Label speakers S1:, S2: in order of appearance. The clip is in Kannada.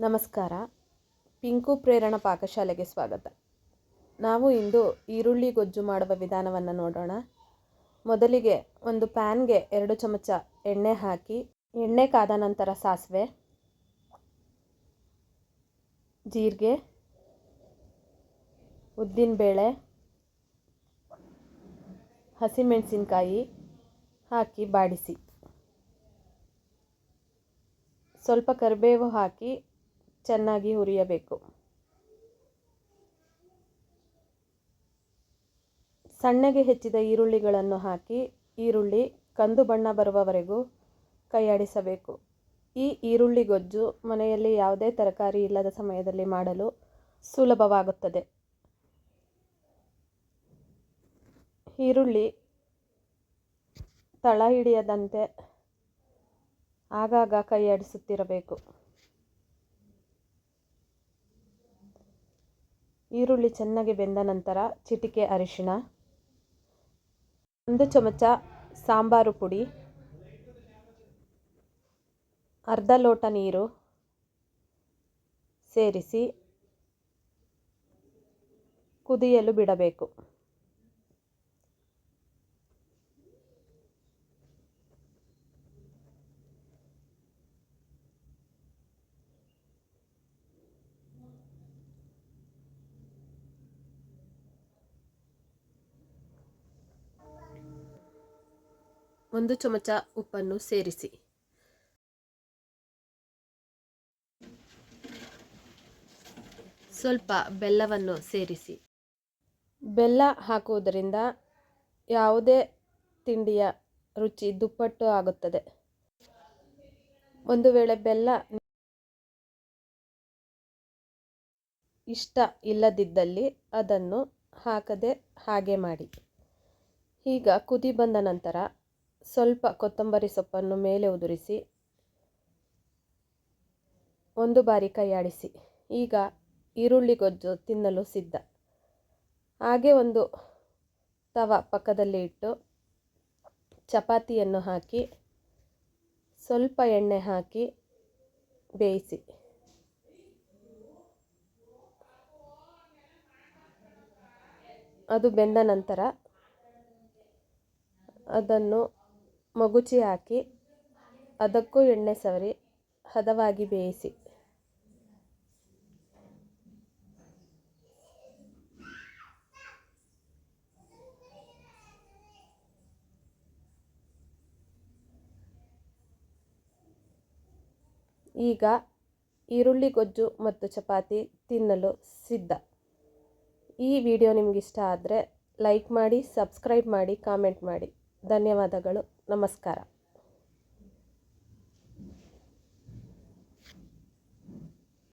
S1: ನಮಸ್ಕಾರ. ಪಿಂಕು ಪ್ರೇರಣ ಪಾಕಶಾಲೆಗೆ ಸ್ವಾಗತ. ನಾವು ಇಂದು ಈರುಳ್ಳಿ ಗೊಜ್ಜು ಮಾಡುವ ವಿಧಾನವನ್ನು ನೋಡೋಣ. ಮೊದಲಿಗೆ ಒಂದು ಪ್ಯಾನ್ಗೆ ಎರಡು ಚಮಚ ಎಣ್ಣೆ ಹಾಕಿ, ಎಣ್ಣೆ ಕಾದ ನಂತರ ಸಾಸಿವೆ, ಜೀರಿಗೆ, ಉದ್ದಿನಬೇಳೆ, ಹಸಿಮೆಣಸಿನ್ಕಾಯಿ ಹಾಕಿ ಬಾಡಿಸಿ. ಸ್ವಲ್ಪ ಕರಿಬೇವು ಹಾಕಿ ಚೆನ್ನಾಗಿ ಹುರಿಯಬೇಕು. ಸಣ್ಣಗೆ ಹೆಚ್ಚಿದ ಈರುಳ್ಳಿಗಳನ್ನು ಹಾಕಿ ಈರುಳ್ಳಿ ಕಂದು ಬಣ್ಣ ಬರುವವರೆಗೂ ಕೈಯಾಡಿಸಬೇಕು ಈ ಈರುಳ್ಳಿ ಗೊಜ್ಜು ಮನೆಯಲ್ಲಿ ಯಾವುದೇ ತರಕಾರಿ ಇಲ್ಲದ ಸಮಯದಲ್ಲಿ ಮಾಡಲು ಸುಲಭವಾಗುತ್ತದೆ. ಈರುಳ್ಳಿ ತಳ ಹಿಡಿಯದಂತೆ ಆಗಾಗ ಕೈಯಾಡಿಸುತ್ತಿರಬೇಕು ಈರುಳ್ಳಿ ಚೆನ್ನಾಗಿ ಬೆಂದ ನಂತರ ಚಿಟಿಕೆ ಅರಿಶಿಣ, ಒಂದು ಚಮಚ ಸಾಂಬಾರು ಪುಡಿ, ಅರ್ಧ ಲೋಟ ನೀರು ಸೇರಿಸಿ ಕುದಿಯಲು ಬಿಡಬೇಕು. ಒಂದು ಚಮಚ ಉಪ್ಪನ್ನು ಸೇರಿಸಿ. ಸ್ವಲ್ಪ ಬೆಲ್ಲವನ್ನು ಸೇರಿಸಿ. ಬೆಲ್ಲ ಹಾಕುವುದರಿಂದ ಯಾವುದೇ ತಿಂಡಿಯ ರುಚಿ ದುಪ್ಪಟ್ಟು ಆಗುತ್ತದೆ. ಒಂದು ವೇಳೆ ಬೆಲ್ಲ ಇಷ್ಟ ಇಲ್ಲದಿದ್ದಲ್ಲಿ ಅದನ್ನು ಹಾಕದೆ ಹಾಗೆ ಮಾಡಿ. ಈಗ ಕುದಿ ಬಂದ ನಂತರ ಸ್ವಲ್ಪ ಕೊತ್ತಂಬರಿ ಸೊಪ್ಪನ್ನು ಮೇಲೆ ಉದುರಿಸಿ, ಒಂದು ಬಾರಿ ಕೈಯಾಡಿಸಿ. ಈಗ ಈರುಳ್ಳಿ ಗೊಜ್ಜು ತಿನ್ನಲು ಸಿದ್ಧ. ಹಾಗೆ ಒಂದು ತವ ಪಕ್ಕದಲ್ಲಿ ಇಟ್ಟು ಚಪಾತಿಯನ್ನು ಹಾಕಿ, ಸ್ವಲ್ಪ ಎಣ್ಣೆ ಹಾಕಿ ಬೇಯಿಸಿ. ಅದು ಬೆಂದ ನಂತರ ಅದನ್ನು ಮಗುಚಿ ಹಾಕಿ ಅದಕ್ಕೂ ಎಣ್ಣೆ ಸವರಿ, ಹದವಾಗಿ ಬೇಯಿಸಿ. ಈಗ ಈರುಳ್ಳಿ, ಗೊಜ್ಜು ಮತ್ತು ಚಪಾತಿ ತಿನ್ನಲು ಸಿದ್ಧ. ಈ ವಿಡಿಯೋ ನಿಮಗಿಷ್ಟ ಆದರೆ ಲೈಕ್ ಮಾಡಿ, ಸಬ್ಸ್ಕ್ರೈಬ್ ಮಾಡಿ, ಕಾಮೆಂಟ್ ಮಾಡಿ. ಧನ್ಯವಾದಗಳು. ನಮಸ್ಕಾರ.